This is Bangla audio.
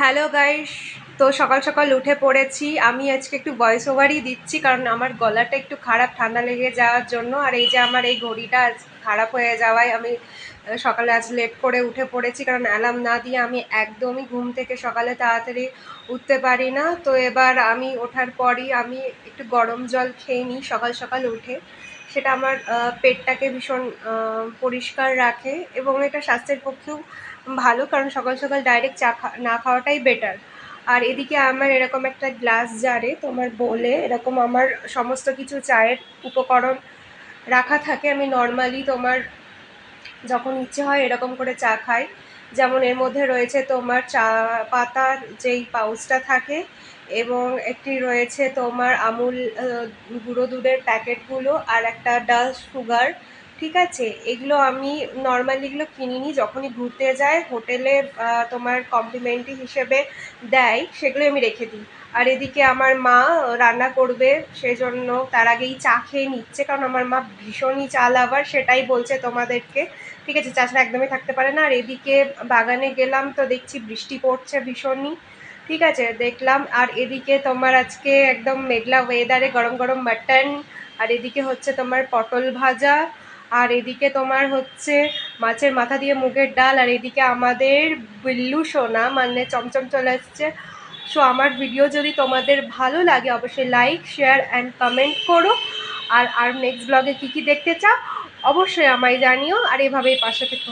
হ্যালো গাইস তো সকাল সকাল উঠে পড়েছি। আমি আজকে একটু ভয়েস ওভারই দিচ্ছি, কারণ আমার গলাটা একটু খারাপ ঠান্ডা লেগে যাওয়ার জন্য। আর এই যে আমার এই ঘড়িটা খারাপ হয়ে যাওয়ায় আমি সকালে আজ লেট করে উঠে পড়েছি, কারণ অ্যালার্ম না দিয়ে আমি একদমই ঘুম থেকে সকালে তাড়াতাড়ি উঠতে পারি না। তো এবার আমি ওঠার পরই আমি একটু গরম জল খেয়ে নিই সকাল সকাল উঠে। সেটা আমার পেটটাকে ভীষণ পরিষ্কার রাখে এবং এটা স্বাস্থ্যের পক্ষেও ভালো, কারণ সকাল সকাল ডাইরেক্ট চা না খাওয়াটাই বেটার আর এদিকে আমার এরকম একটা গ্লাস জারে তোমার বলে এরকম আমার সমস্ত কিছু চায়ের উপকরণ রাখা থাকে, আমি নর্মালি তোমার যখন ইচ্ছে হয় এরকম করে চা খাই। যেমন এর মধ্যে রয়েছে তোমার চা পাতার যেই পাউচটা থাকে এবং একটি রয়েছে তোমার আমুল গুঁড়ো দুধের প্যাকেটগুলো আর একটা ডাল সুগার। ঠিক আছে, এগুলো আমি নর্মালি এগুলো কিনিনি যখনই ঘুরতে যাই, হোটেলে তোমার কমপ্লিমেন্টারি হিসেবে দেয় সেগুলো আমি রেখে দিই। আর এদিকে আমার মা রান্না করবে, সেজন্য তার আগেই চা খেয়ে নিচ্ছে, কারণ আমার মা ভীষণই চা লাভার সেটাই বলছে তোমাদেরকে। ঠিক আছে চা ছাড়া একদমই থাকতে পারে না। আর এদিকে বাগানে গেলাম তো দেখছি বৃষ্টি পড়ছে ভীষণই। ঠিক আছে, দেখলাম। আর এদিকে তোমার আজকে একদম মেঘলা ওয়েদারে গরম গরম মাটন আর এদিকে হচ্ছে তোমার পটল ভাজা। আর এদিকে তোমার হচ্ছে মাছের মাথা দিয়ে মুগের ডাল, আর এদিকে আমাদের বিল্লু সোনা মানে চমচম চলে আসছে। সো আমার ভিডিও যদি তোমাদের ভালো লাগে, অবশ্যই লাইক শেয়ার অ্যান্ড কমেন্ট করো। আর আর নেক্সট ব্লগে কী কী দেখতে চাও, অবশ্যই আমায় জানিও। আর এভাবেই পাশে থেকো।